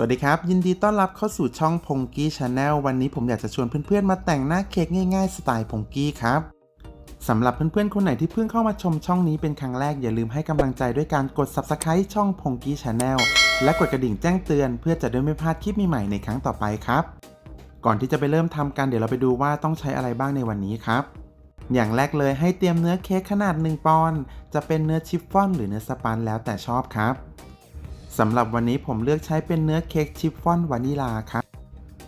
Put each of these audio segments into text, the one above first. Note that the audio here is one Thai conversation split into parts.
สวัสดีครับ ยินดีต้อนรับเข้าสู่ช่องพงกี้ชาแนลวันนี้ผมอยากจะชวนเพื่อนๆ มาแต่งหน้าเค้กง่ายๆ สไตล์พงกี้ครับสำหรับเพื่อนๆ คนไหนที่เพิ่งเข้ามาชมช่องนี้เป็นครั้งแรกอย่าลืมให้กำลังใจด้วยการกด Subscribe ช่องพงกี้ชาแนลและกดกระดิ่งแจ้งเตือนเพื่อจะได้ไม่พลาดคลิปใหม่ๆในครั้งต่อไปครับ ก่อนที่จะไปเริ่มทำกันเดี๋ยวเราไปดูว่าต้องใช้อะไรบ้างในวันนี้ครับ อย่างแรกเลยให้เตรียมเนื้อเค้กขนาด 1 ปอนด์จะเป็นเนื้อชิฟฟ่อน หรือเนื้อสปันแล้วแต่ชอบครับ สำหรับวันนี้ผมเลือกใช้เป็นเนื้อเค้กชิฟฟ่อนวานิลาครับ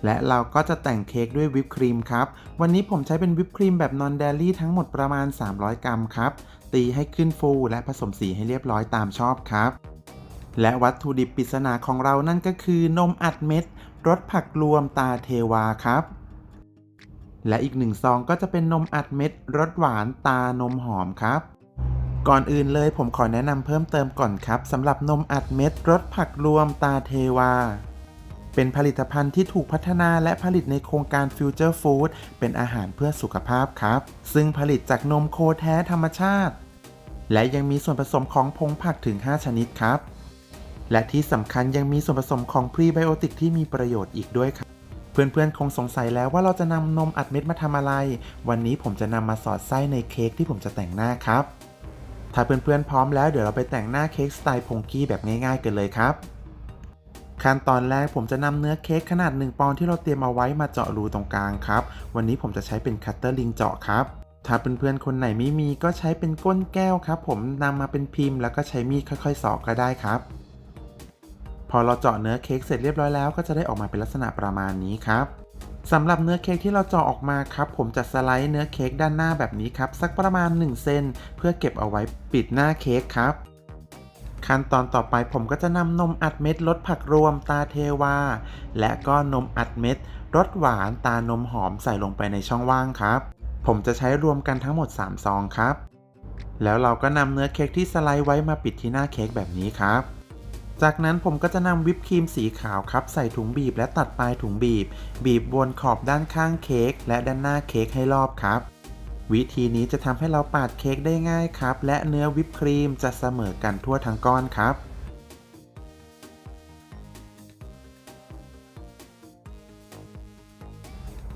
และเราก็จะแต่งเค้กด้วยวิปครีมครับ วันนี้ผมใช้เป็นวิปครีมแบบนอนเดลี่ทั้งหมดประมาณ 300 กรัมครับ ตีให้ขึ้นฟูและผสมสีให้เรียบร้อยตามชอบครับ และวัตถุดิบปริศนาของเรานั่นก็คือนมอัดเม็ดรสผักรวมตาเทวาครับ และอีกหนึ่งซองก็จะเป็นนมอัดเม็ดรสหวานตานมหอมครับ ก่อนอื่นเลยผมขอแนะนำเพิ่มเติมก่อนครับสำหรับนมอัดเม็ดรสผักรวมตาเทวา เป็นผลิตภัณฑ์ที่ถูกพัฒนาและผลิตในโครงการ Future Food เป็นอาหารเพื่อสุขภาพครับ ซึ่งผลิตจากนมโคแท้ธรรมชาติ และยังมีส่วนผสมของผงผักถึง 5 ชนิดครับ และที่สำคัญยังมีส่วนผสมของพรีไบโอติกที่มีประโยชน์อีกด้วยครับเพื่อนๆ คงสงสัยแล้วว่าเราจะนำนมอัดเม็ดมาทำอะไร วันนี้ผมจะนำมาสอดไส้ในเค้กที่ผมจะแต่งหน้าครับ ถ้าเพื่อนๆพร้อมแล้วเดี๋ยวเราไปแต่งหน้าเค้กสไตล์พงกี้แบบง่ายๆกันเลยครับ ขั้นตอนแรกผมจะนำเนื้อเค้กขนาด 1 ปอนด์ที่เราเตรียมเอาไว้มาเจาะรูตรงกลางครับ วันนี้ผมจะใช้เป็นคัตเตอร์ลิงเจาะครับ ถ้าเพื่อนๆคนไหนไม่มีก็ใช้เป็นก้นแก้วครับ ผมนำมาเป็นพิมพ์แล้วก็ใช้มีดค่อยๆสอกก็ได้ครับ พอเราเจาะเนื้อเค้กเสร็จเรียบร้อยแล้วก็จะได้ออกมาเป็นลักษณะประมาณนี้ครับ สำหรับเนื้อเค้กที่เราเจาะออกมาครับ ผมจะสไลด์เนื้อเค้กด้านหน้าแบบนี้ครับ สักประมาณ 1 เซนเพื่อเก็บเอาไว้ปิดหน้าเค้กครับ ขั้นตอนต่อไปผมก็จะนำนมอัดเม็ดรสผักรวมตาเทวา และก็นมอัดเม็ดรสหวานตานมหอมใส่ลงไปในช่องว่างครับ ผมจะใช้รวมกันทั้งหมด 3 ซองครับ แล้วเราก็นำเนื้อเค้กที่สไลด์ไว้มาปิดที่หน้าเค้กแบบนี้ครับ จากนั้นผมก็จะนำวิปครีมสีขาวครับ ใส่ถุงบีบและตัดปลายถุงบีบ บีบบนขอบด้านข้างเค้กและด้านหน้าเค้กให้รอบครับ วิธีนี้จะทำให้เราปาดเค้กได้ง่ายครับ และเนื้อวิปครีมจะเสมอกันทั่วทั้งก้อนครับ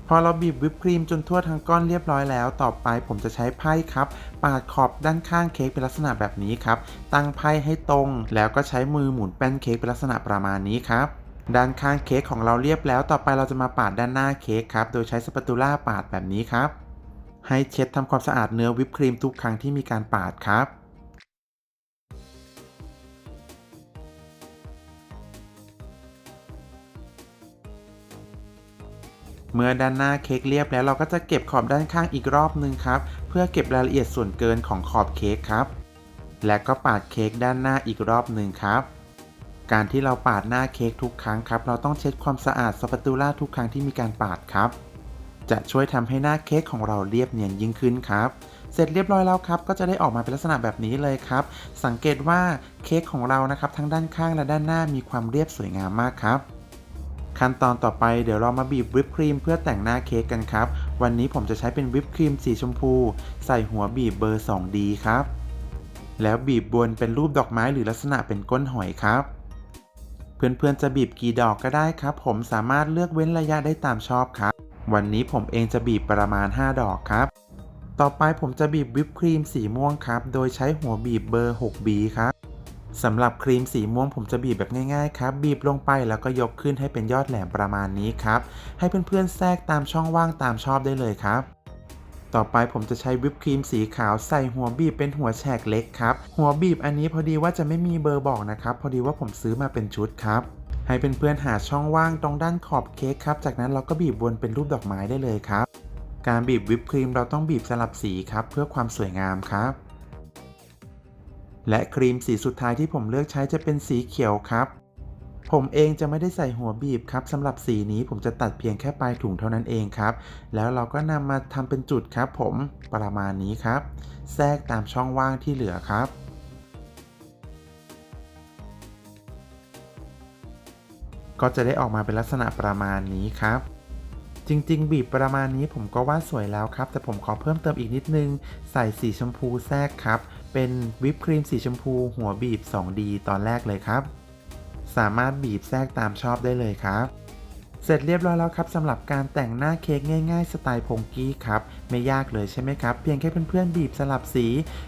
พอเราบีบวิปครีมจนทั่วทั้งก้อนเรียบร้อยแล้ว ต่อไปผมจะใช้ไพ่ครับ ปาดขอบด้านข้างเค้กเป็นลักษณะแบบนี้ครับ ตั้งไพ่ให้ตรง แล้วก็ใช้มือหมุนแป้นเค้กเป็นลักษณะประมาณนี้ครับด้านข้างเค้กของเราเรียบแล้ว ต่อไปเราจะมาปาดด้านหน้าเค้กครับ โดยใช้สปาตูล่าปาดแบบนี้ครับ ให้เช็ดทำความสะอาดเนื้อวิปครีมทุกครั้งที่มีการปาดครับ เมื่อด้านหน้าเค้กเรียบแล้วเราก็จะเก็บขอบด้านข้างอีกรอบนึงครับ เพื่อเก็บรายละเอียดส่วนเกินของขอบเค้กครับ และก็ปาดเค้กด้านหน้าอีกรอบหนึ่งครับ การที่เราปาดหน้าเค้กทุกครั้งครับ เราต้องเช็ดความสะอาดสปาตูล่าทุกครั้งที่มีการปาดครับ จะช่วยทำให้หน้าเค้กของเราเรียบเนียนยิ่งขึ้นครับเสร็จเรียบร้อยแล้วครับ ก็จะได้ออกมาเป็นลักษณะแบบนี้เลยครับ สังเกตว่าเค้กของเรานะครับ ทั้งด้านข้างและด้านหน้ามีความเรียบสวยงามมากครับ ขั้นตอนต่อไปเดี๋ยวเรามาบีบวิปครีมเพื่อแต่งหน้าเค้กกันครับ วันนี้ผมจะใช้เป็นวิปครีมสีชมพู ใส่หัวบีบเบอร์ 2D ครับ แล้วบีบบนเป็นรูปดอกไม้หรือลักษณะเป็นก้นหอยครับ เพื่อนๆจะบีบกี่ดอกก็ได้ครับ ผมสามารถเลือกเว้นระยะได้ตามชอบครับ วันนี้ผมเองจะบีบประมาณ 5 ดอกครับ ต่อไปผมจะบีบวิปครีมสีม่วงครับ โดยใช้หัวบีบเบอร์ 6B ครับ สำหรับครีมสีม่วงผมจะบีบแบบง่ายๆครับ บีบลงไปแล้วก็ยกขึ้นให้เป็นยอดแหลมประมาณนี้ครับ ให้เพื่อนๆแทรกตามช่องว่างตามชอบได้เลยครับ ต่อไปผมจะใช้วิปครีมสีขาวใส่หัวบีบเป็นหัวแฉกเล็กครับ หัวบีบอันนี้พอดีว่าจะไม่มีเบอร์บอกนะครับ พอดีว่าผมซื้อมาเป็นชุดครับ ให้เพื่อนๆหาช่องว่างตรงด้านขอบเค้กครับ จากนั้นเราก็บีบวนเป็นรูปดอกไม้ได้เลยครับ การบีบวิปครีมเราต้องบีบสลับสีครับ เพื่อความสวยงามครับ และครีมสีสุดท้ายที่ผมเลือกใช้จะเป็นสีเขียวครับ ผมเองจะไม่ได้ใส่หัวบีบครับสำหรับสีนี้ผมจะตัดเพียงแค่ปลายถุงเท่านั้นเองครับ แล้วเราก็นำมาทำเป็นจุดครับ ผมประมาณนี้ครับ แทรกตามช่องว่างที่เหลือครับก็จะได้ออกมาเป็นลักษณะประมาณนี้ครับ จริง ๆ บีบประมาณนี้ผมก็ว่าสวยแล้วครับ แต่ผมขอเพิ่มเติมอีกนิดนึง ใส่สีชมพูแทรกครับ เป็นวิปครีมสีชมพู หัวบีบ 2D ตอนแรกเลยครับ สามารถบีบแทรกตามชอบได้เลยครับเสร็จเรียบร้อยแล้วครับสำหรับการแต่งหน้าเค้กง่ายๆ สไตล์พงกี้ครับ ไม่ยากเลยใช่ไหมครับ เพียงแค่เพื่อนๆ บีบสลับสี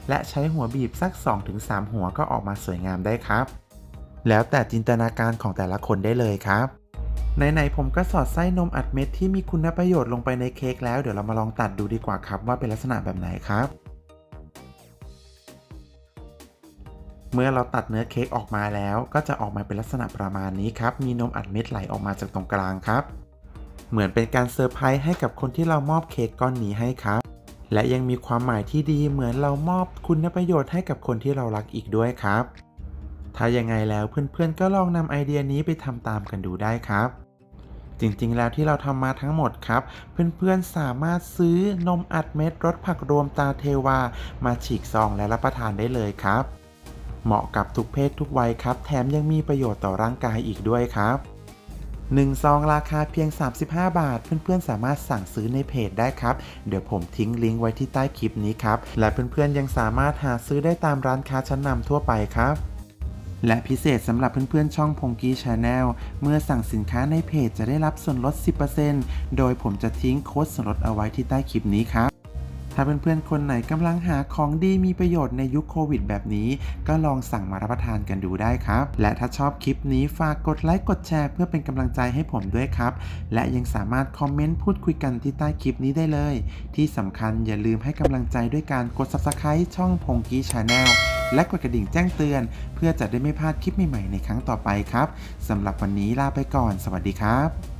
และใช้หัวบีบสัก 2-3 หัวก็ออกมาสวยงามได้ครับ แล้วแต่จินตนาการของแต่ละคนได้เลยครับ ไหนๆผมก็สอดไส้นมอัดเม็ดที่มีคุณประโยชน์ลงไปในเค้กแล้วเดี๋ยวเรามาลองตัดดูดีกว่าครับว่าเป็นลักษณะแบบไหนครับ เมื่อเราตัดเนื้อเค้กออกมาแล้ว ก็จะออกมาเป็นลักษณะประมาณนี้ครับ มีนมอัดเม็ดไหลออกมาจากตรงกลางครับ เหมือนเป็นการเซอร์ไพรส์ให้กับคนที่เรามอบเค้กก้อนนี้ให้ครับ และยังมีความหมายที่ดีเหมือนเรามอบคุณประโยชน์ให้กับคนที่เรารักอีกด้วยครับถ้ายังไงแล้วเพื่อนๆก็ลองนำไอเดียนี้ไปทำตามกันดูได้ครับ จริงๆ แล้วที่เราทำมาทั้งหมดครับ เพื่อนๆ สามารถซื้อนมอัดเม็ดรสผักรวมตาเทวา มาฉีกซองและรับประทานได้เลยครับ เหมาะกับทุกเพศทุกวัยครับ แถมยังมีประโยชน์ต่อร่างกายอีกด้วยครับ1ซองราคาเพียง 35 บาท เพื่อนๆ สามารถสั่งซื้อในเพจได้ครับ เดี๋ยวผมทิ้งลิงก์ไว้ที่ใต้คลิปนี้ครับ และเพื่อนๆ ยังสามารถหาซื้อได้ตามร้านค้าชั้นนำทั่วไปครับ และพิเศษสำหรับเพื่อนๆช่องพงกี้ชาแนลเมื่อสั่งสินค้าในเพจจะได้รับส่วนลด 10%โดยผมจะทิ้งโค้ดส่วนลดเอาไว้ที่ใต้คลิปนี้ครับถ้าเพื่อนๆ คนไหนกำลังหาของดีมีประโยชน์ในยุคโควิดแบบนี้ ก็ลองสั่งมารับประทานกันดูได้ครับ และถ้าชอบคลิปนี้ฝากกดไลค์กดแชร์เพื่อเป็นกำลังใจให้ผมด้วยครับ และยังสามารถคอมเมนต์พูดคุยกันที่ใต้คลิปนี้ได้เลย ที่สำคัญอย่าลืมให้กำลังใจด้วยการกด subscribe ช่องพงกี้ชาแนล และกดกระดิ่งแจ้งเตือน เพื่อจะได้ไม่พลาดคลิปใหม่ๆในครั้งต่อไปครับสำหรับวันนี้ลาไปก่อน สวัสดีครับ